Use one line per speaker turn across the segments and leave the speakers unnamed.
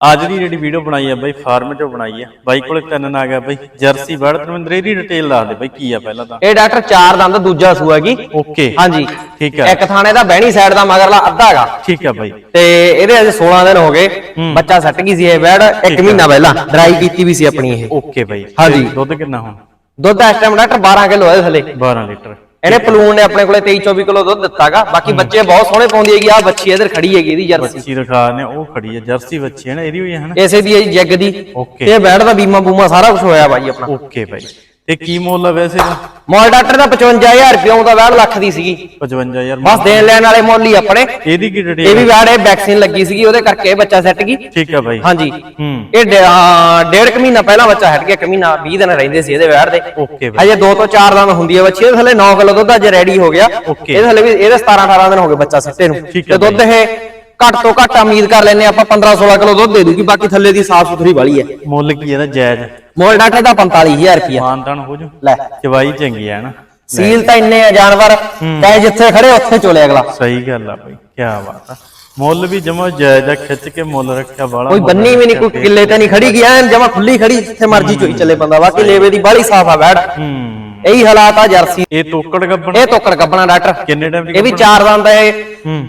ਅੱਜ ਦੀ ਜਿਹੜੀ ਵੀਡੀਓ ਬਣਾਈ ਆ ਬਾਈ ਫਾਰਮ ਚੋਂ ਬਣਾਈ ਆ। ਬਾਈ ਕੋਲੇ ਤਿੰਨ ਆ ਗਿਆ ਬਾਈ ਜਰਸੀ ਵੜ ਤਰਵਿੰਦਰ ਇਹਦੀ ਡਿਟੇਲ ਦੱਸ ਦੇ ਬਾਈ ਕੀ ਆ ਪਹਿਲਾਂ ਤਾਂ।
ਇਹ ਡਾਕਟਰ ਚਾਰ ਦੰਦ ਦੂਜਾ ਸੂਆ ਗੀ
ਓਕੇ।
ਹਾਂਜੀ।
ਠੀਕ ਆ।
ਇੱਕ ਥਾਣੇ ਦਾ ਬਹਿਣੀ ਸਾਈਡ ਦਾ ਮਗਰਲਾ ਅੱਧਾ ਹੈਗਾ।
ਠੀਕ ਆ ਬਾਈ।
ਤੇ ਇਹਦੇ ਅਜੇ 16 ਦਿਨ ਹੋ ਗਏ। ਬੱਚਾ ਸੱਟ ਗਈ ਸੀ ਇਹ ਬੈੜ ਇੱਕ ਮਹੀਨਾ ਪਹਿਲਾਂ। ਡਰਾਈ ਕੀਤੀ ਵੀ ਸੀ ਆਪਣੀ ਇਹ।
ਓਕੇ ਬਾਈ।
ਹਾਂਜੀ।
ਦੁੱਧ ਕਿੰਨਾ ਹੁਣ?
ਦੁੱਧ ਇਸ ਟਾਈਮ ਡਾਕਟਰ 12 ਕਿਲੋ ਹੈ ਥੱਲੇ।
12 ਲੀਟਰ।
ਇਹਨੇ ਪਲੂਨ ਨੇ ਆਪਣੇ ਕੋਲੇ 23 24 ਕਿਲੋ ਦੁੱਧ ਦਿੱਤਾਗਾ। ਬਾਕੀ ਬੱਚੇ ਬਹੁਤ ਸੋਹਣੇ ਪਾਉਂਦੀ ਹੈਗੀ ਆ ਬੱਚੀ ਇਧਰ ਖੜੀ ਹੈਗੀ ਇਹਦੀ ਜਰਸੀ।
ਬੱਚੀ ਰਖਾ ਨੇ ਉਹ ਖੜੀ ਆ ਜਰਸੀ ਬੱਚੀ ਹੈ ਨਾ ਇਹਦੀ ਹੋਈ ਹੈ ਨਾ?
ਇਸੇ ਦੀ ਹੈ ਜੀ ਜੱਗ ਦੀ।
ਓਕੇ।
ਬੈੜ ਦਾ ਬੀਮਾ ਬੂਮਾ ਸਾਰਾ ਕੁਝ ਹੋਇਆ ਬਾਈ ਆਪਣਾ।
ਓਕੇ ਬਾਈ। ਤੇ ਕੀ ਮੁੱਲ ਆ ਵੈਸੇ ਇਹਦਾ?
ਮੋਲ ਡਾਕਟਰ ਦਾ 55000 ਰੁਪਏ ਉਹਦਾ ਬੈੜ ਲੱਖ ਦੀ ਸੀਗੀ।
55000
ਬਸ ਦੇਣ ਲੈਣ ਵਾਲੇ ਮੁੱਲ ਹੀ ਆਪਣੇ।
ਇਹਦੀ ਕੀ
ਇਹ
ਡਿਟੇਲ
ਵੀ ਬੈੜ ਇਹ ਵੈਕਸੀਨ ਲੱਗੀ ਸੀਗੀ ਉਹਦੇ ਕਰਕੇ ਇਹ ਬੱਚਾ ਸੈੱਟ ਗਈ।
ਠੀਕ ਆ ਬਾਈ।
ਹਾਂਜੀ।
ਹੂੰ।
ਇਹ ਡੇਢ ਕੁ ਮਹੀਨਾ ਪਹਿਲਾਂ ਬੱਚਾ ਹਟ ਗਿਆ ਇੱਕ ਮਹੀਨਾ 20 ਦਿਨ ਰਹਿੰਦੇ ਸੀ ਇਹਦੇ ਵੈੜ ਦੇ।
ਓਕੇ ਬਾਈ।
ਅਜੇ 2 ਤੋਂ 4 ਦਿਨ ਹੁੰਦੀ ਹੈ ਬੱਚੀ ਇਹਦੇ ਥੱਲੇ 9 ਕਿਲੋ ਦੁੱਧ ਅੱਜ ਰੈਡੀ ਹੋ ਗਿਆ। ਇਹਦੇ ਥੱਲੇ ਵੀ ਇਹਦੇ 17 18 ਦਿਨ ਹੋ ਗਏ ਬੱਚਾ ਸਿੱਟੇ ਨੂੰ। ਤੇ ਦੁੱਧ ਇਹ ਘੱਟ ਤੋਂ ਘੱਟ ਉਮੀਦ ਕਰ ਲੈਨੇ ਆਪਾਂ 15 16 ਕਿਲੋ ਦੁੱਧ ਦੇ ਦੂਗੀ ਬਾਕੀ ਥੱਲੇ ਦੀ ਸਾਫ਼ ਸੁਥਰੀ ਵਾਲੀ ਹੈ।
ਮੁੱਲ ਕੀ ਇਹਦਾ ਜਾਇਜ਼?
ਮੋਲ ਡਾਕਟਰ ਦਾ 45000 ਰੁਪਿਆ
ਮਾਨਤਾਨ ਹੋ ਜੂ।
ਲੈ।
ਚਵਾਈ ਚੰਗੀ ਆ ਨਾ।
ਸੀਲ ਤਾਂ ਇੰਨੇ ਆ ਜਾਨਵਰ। ਚਾਹੇ ਜਿੱਥੇ ਖੜੇ ਉੱਥੇ ਚੋਲੇ ਅਗਲਾ।
ਸਹੀ ਗੱਲ ਆ ਬਾਈ ਕੀ ਬਾਤ ਆ। ਮੁੱਲ ਵੀ ਜਮਾ ਜਾਇਜ਼ ਆ ਖਿੱਚ ਕੇ ਮੁੱਲ ਰੱਖਿਆ ਬਾਲਾ
ਕੋਈ ਬੰਨੀ ਵੀ ਨਹੀਂ ਕੋਈ ਕਿੱਲੇ ਤੇ ਨਹੀਂ ਖੜੀ ਐਨ ਜਮਾ ਖੁੱਲੀ ਖੜੀ ਜਿੱਥੇ ਮਰਜ਼ੀ ਚੋਈ ਚੱਲੇ ਬੰਦਾ ਬਾਕੀ ਲੇਵੇ ਦੀ ਬਾਹਲੀ ਸਾਫ਼ ਆ ਬੈੜ
ਹੂੰ।
ਇਹੀ ਹਾਲਾਤ ਆ ਜਰਸੀ
ਇਹ ਤੋਕੜ ਗੱਬਣ?
ਇਹ ਤੋਕੜ ਕੱਪਣਾ ਡਾਕਟਰ।
ਕਿੰਨੇ ਟਾਈਮ ਦੀ
ਇਹ ਵੀ ਚਾਰ ਦੰਦ ਹੈ।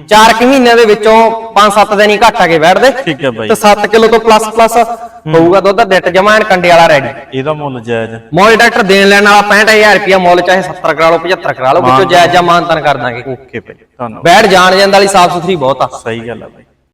ਚਾਰ ਕਿ ਮਹੀਨੇ ਦੇ ਵਿੱਚੋਂ 5-7 ਦਿਨ ਹੀ ਘੱਟ ਆ ਕੇ ਬੈਠਦੇ।
ਠੀਕ ਹੈ ਬਾਈ।
ਤੇ 7 ਕਿਲੋ ਤੋਂ ਪਲੱਸ ਪਲੱਸ ਹੋਊਗਾ ਦੁੱਧ ਡਿੱਟ ਜਮਾ ਐਨ ਕੰਡੇ ਵਾਲਾ ਰੈਡੀ
ਇਹਦਾ ਮੁੱਲ ਜਾਇਜ਼।
ਮੋਲ ਡਾਕਟਰ ਦੇਣ ਲੈਣ ਵਾਲਾ 65000 ਰੁਪਿਆ ਮੁੱਲ ਚਾਹੇ 70 ਕਰਾ ਲਓ 75 ਕਰਾ ਲਓ ਵਿੱਚੋਂ ਜਾਇਜ਼ ਜਾਂ ਮਾਨਤਨ ਕਰ ਦਾਂਗੇ।
ਓਕੇ ਬਾਈ ਧੰਨਵਾਦ।
ਬੈਠ ਜਾਣ ਜਾਣ ਵਾਲੀ ਸਾਫ਼ ਸੁਥਰੀ ਬਹੁਤ ਆ।
ਸਹੀ ਗੱਲ ਆ ਬਾਈ।